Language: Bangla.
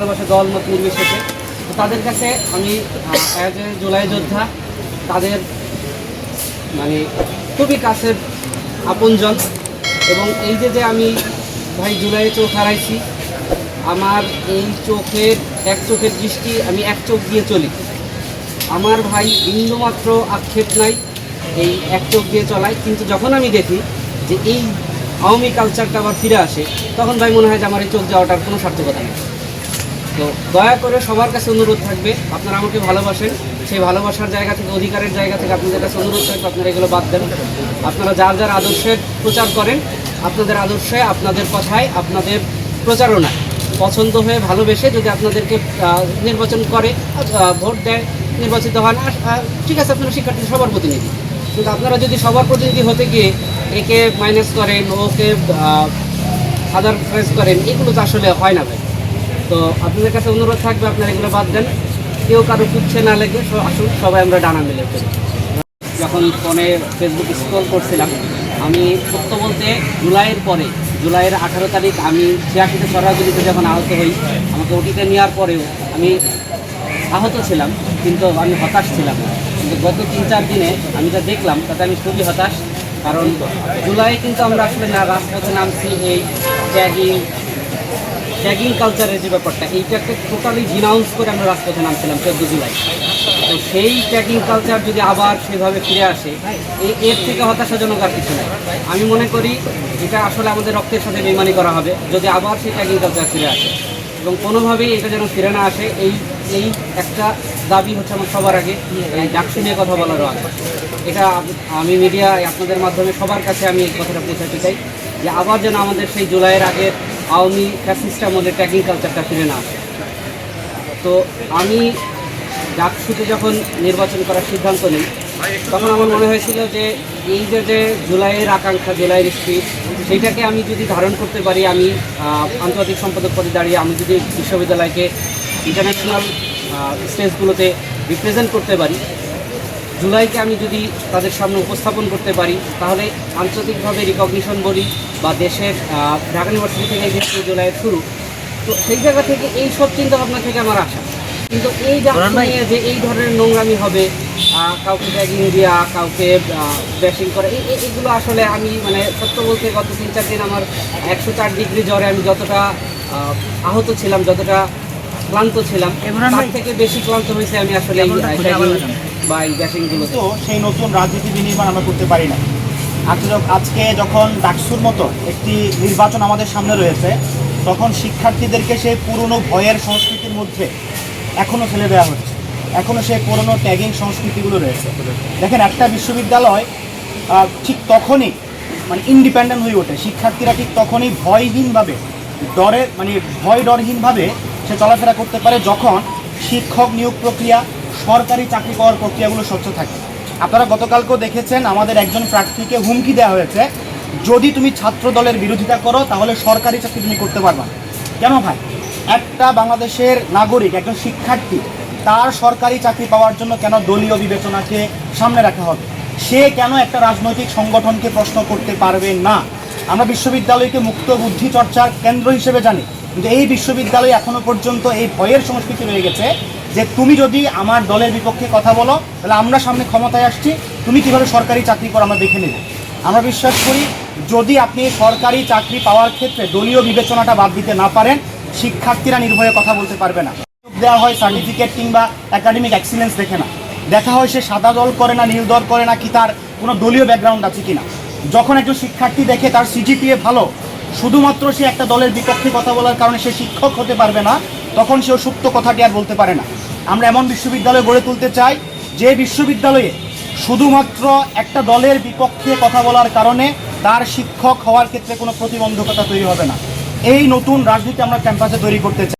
ভালোবাসা দল মত নির্বিশেষে। তো তাদের কাছে আমি অ্যাজ এ জুলাই যোদ্ধা, তাদের মানে খুবই কাছের আপনজন। এবং এই যে যে আমি, ভাই জুলাইয়ে চোখ হারাইছি, আমার এই চোখের, এক চোখের দৃষ্টি, আমি এক চোখ দিয়ে চলি। আমার ভাই বিন্দুমাত্র আক্ষেপ নাই এই এক চোখ দিয়ে চলায়। কিন্তু যখন আমি দেখি যে এই আওয়ামী কালচারটা আবার ফিরে আসে, তখন ভাই মনে হয় যে আমার এই চোখ যাওয়াটার কোনো সার্থকতা নেই। তো দয়া করে সবার কাছে অনুরোধ থাকবে, আপনারা আমাকে ভালোবাসেন, সেই ভালোবাসার জায়গা থেকে, অধিকারের জায়গা থেকে আপনাদের কাছে অনুরোধ থাকবে, আপনারা এগুলো বাদ দেন। আপনারা যার যার আদর্শের প্রচার করেন, আপনাদের আদর্শে, আপনাদের কথায়, আপনাদের প্রচারণা পছন্দ হয়ে ভালোবেসে যদি আপনাদেরকে নির্বাচন করে ভোট দেয়, নির্বাচিত হন ঠিক আছে, আপনারা শিক্ষার্থী সবার প্রতিনিধি। কিন্তু আপনারা যদি সবার প্রতিনিধি হতে গিয়ে একে মাইনাস করেন, ওকে আদার প্রেস করেন, এগুলো তো আসলে হয় না ভাই। তো আপনাদের কাছে অনুরোধ থাকবে, আপনারা এগুলো বাদ দেন। কেউ কারও পুচ্ছে না লেগে আসুন, সবাই আমরা ডানা মিলে যখন ফোনে ফেসবুক স্ক্রল করছিলাম, আমি সত্য বলতে জুলাইয়ের পরে, জুলাইয়ের আঠারো তারিখ আমি ছিয়াশিতে সরাগুলিতে যখন আহত হই, আমাকে ওটিতে নেওয়ার পরেও আমি আহত ছিলাম, কিন্তু আমি হতাশ ছিলাম কিন্তু গত তিন চার দিনে আমি যা দেখলাম, তাতে আমি খুবই হতাশ, কারণ জুলাই কিন্তু আমরা আসলে না, রাজপথে নামছি, এই ট্যাগিং ট্যাগিং কালচারের যে ব্যাপারটা এইটাকে টোটালি ডিনাউন্স করে আমরা রাজপথে নামছিলাম চোদ্দ জুলাই। তো সেই ট্যাগিং কালচার যদি আবার সেভাবে ফিরে আসে, এ- এর থেকে হতাশাজনক আর কিছু নাই। আমি মনে করি এটা আসলে আমাদের রক্তের সাথে বেমানি করা হবে, যদি আবার সেই ট্যাগিং কালচার ফিরে আসে। এবং কোনোভাবেই এটা যেন ফিরে না আসে, এই এই একটা দাবি হচ্ছে আমার সবার আগে, এই ডাকসু নিয়ে কথা বলারও আগে। এটা আমি মিডিয়া আপনাদের মাধ্যমে সবার কাছে আমি এই কথাটা পৌঁছাতে চাই, যে আবার যেন আমাদের সেই জুলাইয়ের আগের আওয়ামী ফ্যাসিস্টের মধ্যে ট্যাগিং কালচারটা ফিরে না আসে। তো আমি ডাকসুতে যখন নির্বাচন করার সিদ্ধান্ত নিই, তখন আমার মনে হয়েছিল যে এই যে যে জুলাইয়ের আকাঙ্ক্ষা জুলাইয়ের স্পিড সেইটাকে আমি যদি ধারণ করতে পারি, আমি আন্তর্জাতিক সম্পাদক পদে দাঁড়িয়ে আমি যদি বিশ্ববিদ্যালয়কে ইন্টারন্যাশনাল স্টেজগুলোতে রিপ্রেজেন্ট করতে পারি জুলাইকে আমি যদি তাদের সামনে উপস্থাপন করতে পারি তাহলে আন্তর্জাতিকভাবে রিকগনিশন বলি বা দেশের ঢাকা ইউনিভার্সিটি থেকে যেহেতু জুলাইয়ের শুরু। তো সেই জায়গা থেকে এই সব চিন্তা ভাবনা থেকে আমার আসা কিন্তু এই নিয়ে যে এই ধরনের নোংরামি হবে কাউকে ট্যাগিং দেওয়া কাউকে ব্যাশিং করা এই এই- এগুলো আসলে আমি মানে সত্য বলতে গত তিন চার দিন আমার একশো চার ডিগ্রি জ্বরে আমি যতটা আহত ছিলাম যতটা ক্লান্ত ছিলাম তার থেকে বেশি ক্লান্ত হয়েছে আমি আসলে বা এই ব্যাশিংগুলো তো সেই নতুন রাজনীতি বিনির্মাণ আমরা করতে পারি না। আজকে যখন ডাকসুর মতো একটি নির্বাচন আমাদের সামনে রয়েছে, তখন শিক্ষার্থীদেরকে সেই পুরনো ভয়ের সংস্কৃতির মধ্যে এখনও ফেলে দেওয়া হচ্ছে। এখনও সেই পুরনো ট্যাগিং সংস্কৃতিগুলো রয়েছে। দেখেন, একটা বিশ্ববিদ্যালয় ঠিক তখনই মানে ইন্ডিপেন্ডেন্ট হয়ে ওঠে। শিক্ষার্থীরা ঠিক তখনই ভয়হীনভাবে ডরে মানে ভয় ডরহীনভাবে সে চলাফেরা করতে পারে যখন শিক্ষক নিয়োগ প্রক্রিয়া সরকারি চাকরি পাওয়ার প্রক্রিয়াগুলো স্বচ্ছ থাকে। আপনারা গতকালকেও দেখেছেন, আমাদের একজন প্রার্থীকে হুমকি দেওয়া হয়েছে। যদি তুমি ছাত্র দলের বিরোধিতা করো, তাহলে সরকারি চাকরি তুমি করতে পারবা কেন ভাই? একটা বাংলাদেশের নাগরিক একজন শিক্ষার্থী, তার সরকারি চাকরি পাওয়ার জন্য কেন দলীয় বিবেচনাকে সামনে রাখা হবে? সে কেন একটা রাজনৈতিক সংগঠনকে প্রশ্ন করতে পারবে না? আমরা বিশ্ববিদ্যালয়কে মুক্ত বুদ্ধি চর্চার কেন্দ্র হিসেবে জানি। কিন্তু এই বিশ্ববিদ্যালয়ে এখনও পর্যন্ত এই ভয়ের সংস্কৃতি রয়ে গেছে। যে তুমি যদি আমার দলের বিপক্ষে কথা বলো, তাহলে আমরা সামনে ক্ষমতায় আসছি। তুমি কীভাবে সরকারি চাকরি করো আমরা দেখে নেব। আমরা বিশ্বাস করি, যদি আপনি সরকারি চাকরি পাওয়ার ক্ষেত্রে দলীয় বিবেচনাটা বাদ দিতে না পারেন, শিক্ষার্থীরা নির্ভয়ে কথা বলতে পারবে না। দেওয়া হয় সার্টিফিকেট কিংবা একাডেমিক এক্সিলেন্স দেখে না। দেখা হয় সে সাদা দল করে না, নীল দল করে না, কি তার কোনো দলীয় ব্যাকগ্রাউন্ড আছে কিনা। যখন একজন শিক্ষার্থী দেখে তার সিজিপিএ ভালো শুধুমাত্র সে একটা দলের বিপক্ষে কথা বলার কারণে সে শিক্ষক হতে পারবে না, তখন সেও সুপ্ত কথাটি আর বলতে পারে না। আমরা এমন বিশ্ববিদ্যালয় গড়ে তুলতে চাই, যে বিশ্ববিদ্যালয়ে শুধুমাত্র একটা দলের বিপক্ষে কথা বলার কারণে তার শিক্ষক হওয়ার ক্ষেত্রে কোনো প্রতিবন্ধকতা তৈরি হবে না। এই নতুন রাজনীতি আমরা ক্যাম্পাসে তৈরি করতে চাই।